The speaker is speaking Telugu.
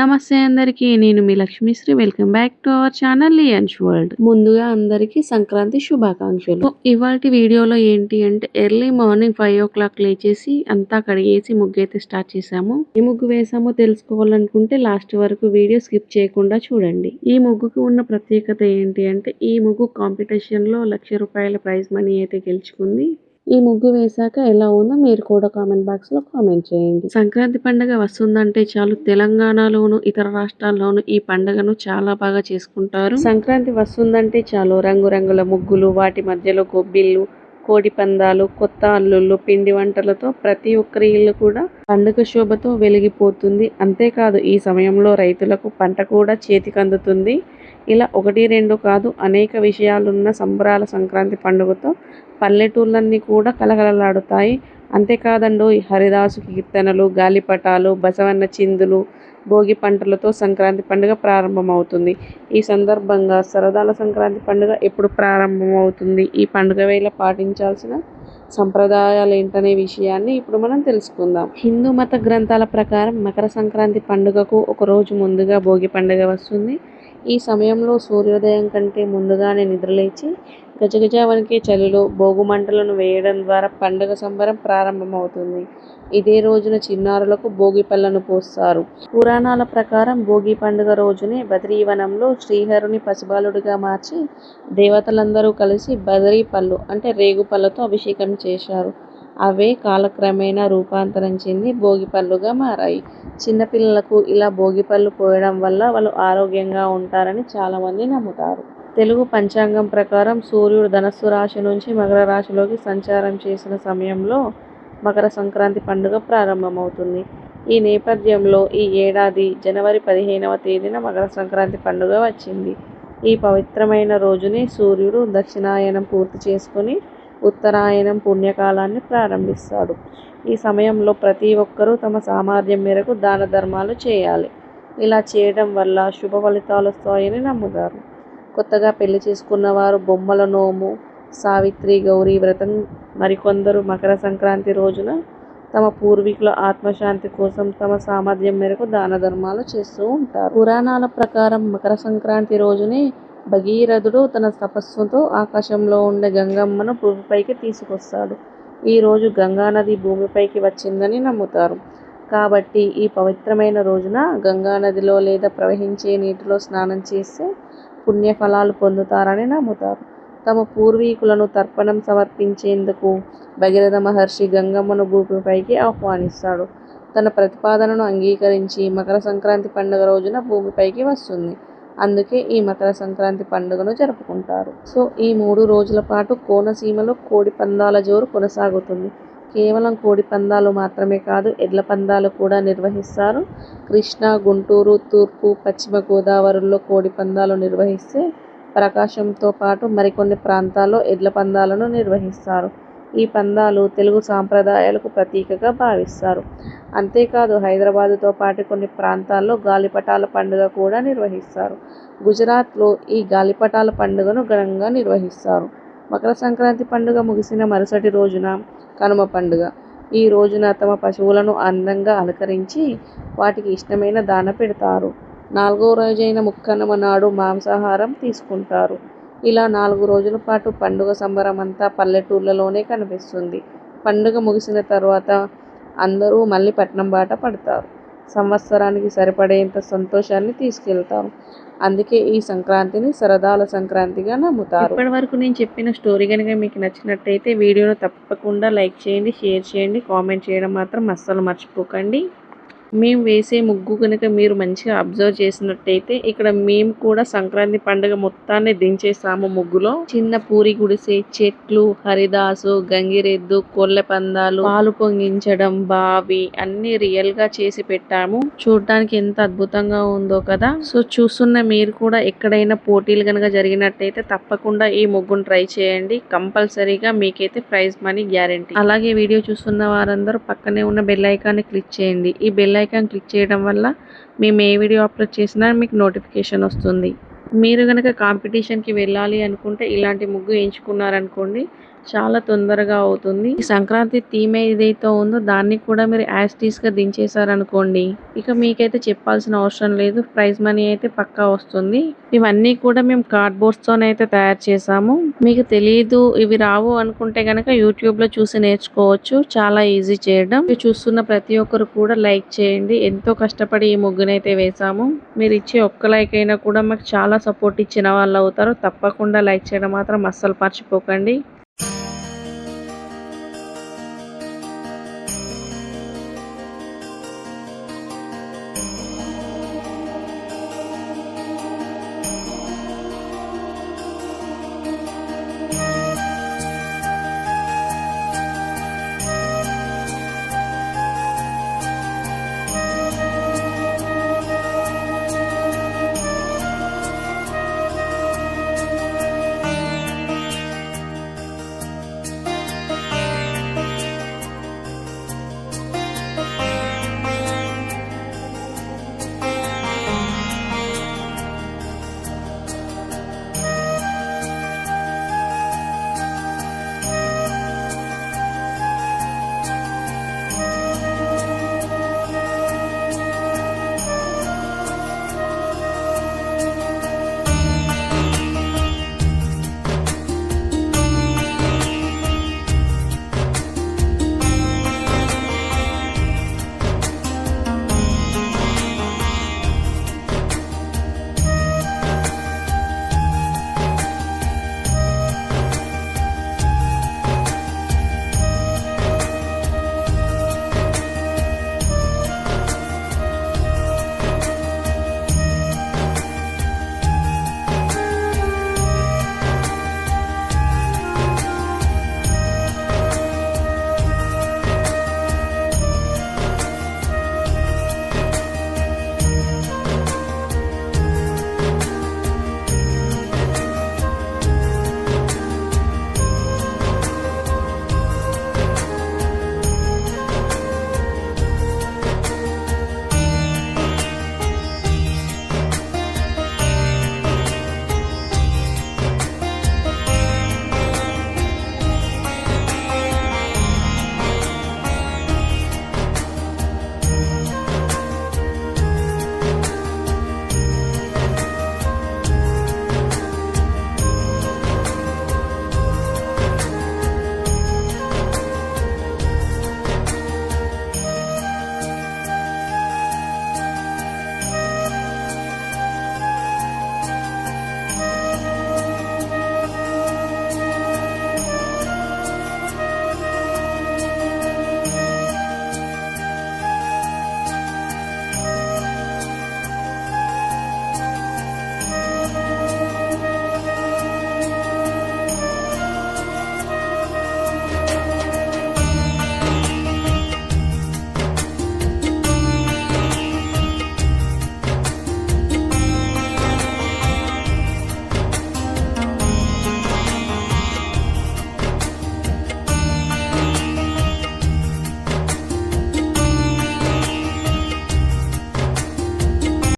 నమస్తే అందరికీ నేను మీ Lakshmishri. Welcome back to our channel Lions World ముందుగా అందరికీ సంక్రాంతి శుభాకాంక్షలు. ఇవాళ వీడియోలో ఏంటి అంటే early morning five o'clock లేచేసి అంతా కడిగేసి ముగ్గు అయితే స్టార్ట్ చేసాము. ఏ ముగ్గు వేసామో తెలుసుకోవాలనుకుంటే లాస్ట్ వరకు వీడియో స్కిప్ చేయకుండా చూడండి. ఈ ముగ్గుకు ఉన్న ప్రత్యేకత ఏంటి అంటే ఈ ముగ్గు కాంపిటీషన్లో లక్ష రూపాయల ప్రైజ్ మనీ అయితే గెలుచుకుంది. ఈ ముగ్గు వేశాక ఎలా ఉందో మీరు కూడా కామెంట్ బాక్స్లో కామెంట్ చేయండి. సంక్రాంతి పండుగ వస్తుందంటే చాలు తెలంగాణలోను ఇతర రాష్ట్రాల్లోనూ ఈ పండుగను చాలా బాగా చేసుకుంటారు. సంక్రాంతి వస్తుందంటే చాలు రంగురంగుల ముగ్గులు వాటి మధ్యలో గొబ్బిళ్ళు కోడి పందాలు కొత్త అల్లుళ్ళు పిండి వంటలతో ప్రతి ఒక్కరి ఇల్లు కూడా పండుగ శోభతో వెలిగిపోతుంది. అంతేకాదు ఈ సమయంలో రైతులకు పంట కూడా చేతికి అందుతుంది ఇలా ఒకటి రెండు కాదు అనేక విషయాలున్న సంబరాల సంక్రాంతి పండుగతో పల్లెటూళ్ళన్నీ కూడా కలకలలాడుతాయి. అంతేకాదండో ఈ హరిదాసు కీర్తనలు గాలిపటాలు బసవన్న చిందులు భోగి పంటలతో సంక్రాంతి పండుగ ప్రారంభమవుతుంది. ఈ సందర్భంగా సరదాల సంక్రాంతి పండుగ ఎప్పుడు ప్రారంభమవుతుంది? ఈ పండుగ వేళ పాటించాల్సిన సంప్రదాయాలు ఏంటనే విషయాన్ని ఇప్పుడు మనం తెలుసుకుందాం. హిందూ మత గ్రంథాల ప్రకారం మకర సంక్రాంతి పండుగకు ఒక రోజు ముందుగా భోగి పండుగ వస్తుంది. ఈ సమయంలో సూర్యోదయం కంటే ముందుగానే నిద్రలేచి గజగజ వణికే చలిలో భోగుమంటలను వేయడం ద్వారా పండుగ సంబరం ప్రారంభమవుతుంది. ఇదే రోజున చిన్నారులకు భోగి పళ్ళను పోస్తారు. పురాణాల ప్రకారం భోగి పండుగ రోజునే బద్రీవనంలో శ్రీహరుని పసిబాలుడిగా మార్చి దేవతలందరూ కలిసి బదరీ పళ్ళు అంటే రేగు పళ్ళతో అభిషేకం చేశారు. అవే కాలక్రమేణా రూపాంతరం చెంది భోగిపళ్ళుగా మారాయి. చిన్నపిల్లలకు ఇలా భోగిపళ్ళు పోయడం వల్ల వాళ్ళు ఆరోగ్యంగా ఉంటారని చాలామంది నమ్ముతారు. తెలుగు పంచాంగం ప్రకారం సూర్యుడు ధనస్సు రాశి నుంచి మకర రాశిలోకి సంచారం చేసిన సమయంలో మకర సంక్రాంతి పండుగ ప్రారంభమవుతుంది. ఈ నేపథ్యంలో ఈ ఏడాది జనవరి పదిహేనవ తేదీన మకర సంక్రాంతి పండుగ వచ్చింది. ఈ పవిత్రమైన రోజుని సూర్యుడు దక్షిణాయనం పూర్తి చేసుకుని ఉత్తరాయణం పుణ్యకాలాన్ని ప్రారంభిస్తాడు. ఈ సమయంలో ప్రతి ఒక్కరూ తమ సామర్థ్యం మేరకు దాన ధర్మాలు చేయాలి. ఇలా చేయడం వల్ల శుభ ఫలితాలు వస్తాయని నమ్ముతారు. కొత్తగా పెళ్ళి చేసుకున్న వారు బొమ్మల నోము సావిత్రి గౌరీ వ్రతం మరికొందరు మకర సంక్రాంతి రోజున తమ పూర్వీకుల ఆత్మశాంతి కోసం తమ సామర్థ్యం మేరకు దాన ధర్మాలు చేస్తూ ఉంటారు. పురాణాల ప్రకారం మకర సంక్రాంతి రోజునే భగీరథుడు తన తపస్సుతో ఆకాశంలో ఉండే గంగమ్మను భూమిపైకి తీసుకొస్తాడు. ఈరోజు గంగానది భూమిపైకి వచ్చిందని నమ్ముతారు. కాబట్టి ఈ పవిత్రమైన రోజున గంగానదిలో లేదా ప్రవహించే నీటిలో స్నానం చేస్తే పుణ్యఫలాలు పొందుతారని నమ్ముతారు. తమ పూర్వీకులను తర్పణం సమర్పించేందుకు భగీరథ మహర్షి గంగమ్మను భూమిపైకి ఆహ్వానిస్తాడు. తన ప్రతిపాదనను అంగీకరించి మకర సంక్రాంతి పండుగ రోజున భూమిపైకి వస్తుంది. అందుకే ఈ మకర సంక్రాంతి పండుగను జరుపుకుంటారు. సో ఈ మూడు రోజుల పాటు కోనసీమలో కోడి పందాల జోరు కొనసాగుతుంది. కేవలం కోడి పందాలు మాత్రమే కాదు ఎడ్ల పందాలు కూడా నిర్వహిస్తారు. కృష్ణా గుంటూరు తూర్పు పశ్చిమ గోదావరిలో కోడి పందాలు నిర్వహిస్తే ప్రకాశంతో పాటు మరికొన్ని ప్రాంతాల్లో ఎడ్ల పందాలను నిర్వహిస్తారు. ఈ పందాలు తెలుగు సాంప్రదాయాలకు ప్రతీకగా భావిస్తారు. అంతేకాదు హైదరాబాదుతో పాటు కొన్ని ప్రాంతాల్లో గాలిపటాల పండుగ కూడా నిర్వహిస్తారు. గుజరాత్లో ఈ గాలిపటాల పండుగను ఘనంగా నిర్వహిస్తారు. మకర సంక్రాంతి పండుగ ముగిసిన మరుసటి రోజున కనుమ పండుగ. ఈ రోజున తమ పశువులను అందంగా అలంకరించి వాటికి ఇష్టమైన దాన పెడతారు. నాలుగో రోజైన ముక్కనుమ నాడు మాంసాహారం తీసుకుంటారు. ఇలా నాలుగు రోజుల పాటు పండుగ సంబరం అంతా పల్లెటూళ్ళలోనే కనిపిస్తుంది. పండుగ ముగిసిన తర్వాత అందరూ మళ్ళీ పట్నం బాట పడతారు. సంవత్సరానికి సరిపడేంత సంతోషాన్ని తీసుకెళ్తారు. అందుకే ఈ సంక్రాంతిని సరదాల సంక్రాంతిగా నమ్ముతారు. ఇప్పటి వరకు నేను చెప్పిన స్టోరీ కనుక మీకు నచ్చినట్టయితే వీడియోను తప్పకుండా లైక్ చేయండి షేర్ చేయండి కామెంట్ చేయడం మాత్రం అస్సలు మర్చిపోకండి. మేము వేసే ముగ్గు కనుక మీరు మంచిగా అబ్జర్వ్ చేసినట్టయితే ఇక్కడ మేము కూడా సంక్రాంతి పండుగ మొత్తాన్ని దించేసాము ముగ్గులో. చిన్న పూరి గుడిసే చెట్లు హరిదాసు గంగిరెద్దు కొల్ల పందాలు పాలు పొంగించడం బావి అన్ని రియల్గా చేసి పెట్టాము. చూడడానికి ఎంత అద్భుతంగా ఉందో కదా. సో చూస్తున్న మీరు కూడా ఎక్కడైనా పోటీలు కనుక జరిగినట్టయితే తప్పకుండా ఈ ముగ్గును ట్రై చేయండి. కంపల్సరీగా మీకైతే ప్రైజ్ మనీ గ్యారంటీ. అలాగే వీడియో చూస్తున్న వారందరూ పక్కనే ఉన్న బెల్ ఐకాన్ని క్లిక్ చేయండి. ఈ బెల్ ఐకాన్ క్లిక్ చేయడం వల్ల మేము ఏ వీడియో అప్లోడ్ చేసినా మీకు నోటిఫికేషన్ వస్తుంది. మీరు కనుక కాంపిటీషన్కి వెళ్ళాలి అనుకుంటే ఇలాంటి ముగ్గు ఎంచుకున్నారనుకోండి చాలా తొందరగా అవుతుంది. సంక్రాంతి థీమ్ ఏదైతే ఉందో దాన్ని కూడా మీరు యాస్టీస్గా దించేశారనుకోండి. ఇక మీకైతే చెప్పాల్సిన అవసరం లేదు. ప్రైజ్ మనీ అయితే పక్కా వస్తుంది. ఇవన్నీ కూడా మేము కార్డ్ బోర్డ్స్ తోనైతే తయారు చేసాము మీకు తెలియదు ఇవి రావు అనుకుంటే గనక యూట్యూబ్లో చూసి నేర్చుకోవచ్చు. చాలా ఈజీ చేయడం. ఇవి చూస్తున్న ప్రతి ఒక్కరు కూడా లైక్ చేయండి. ఎంతో కష్టపడి ఈ ముగ్గునైతే వేసాము మీరు ఇచ్చే ఒక్క లైక్ అయినా కూడా మాకు చాలా సపోర్ట్ ఇచ్చిన వాళ్ళు అవుతారు. తప్పకుండా లైక్ చేయడం మాత్రం అస్సలు మర్చిపోకండి.